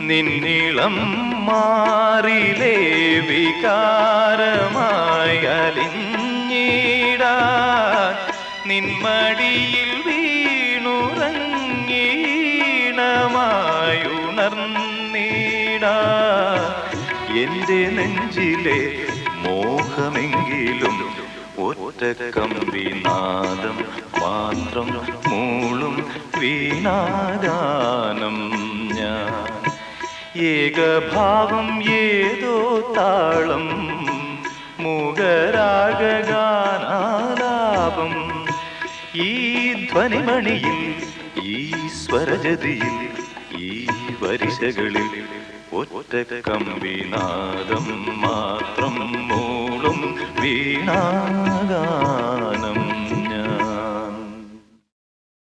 നിന്നിളം മാറിലേ വികാരമായി നിന്മടിയിൽ വീണുറങ്ങീണമായുണർന്നിടാ എന്റെ നെഞ്ചിലെ മോഹമെങ്കിലും ഒറ്റ കമ്പിനാദം മാത്രം മൂളും വീണാഗാനം ഞാൻ. ഏകഭാവം ഏതോ താളം മുഖരാഗാനാലാപം ഈ ധ്വനിമണിയിൽ ഈ സ്വരജതിയിൽ ഈ വരിശകളിൽ ഒറ്റ കമ്പിനാദം മാത്രം മൂളും വീണാഗാനം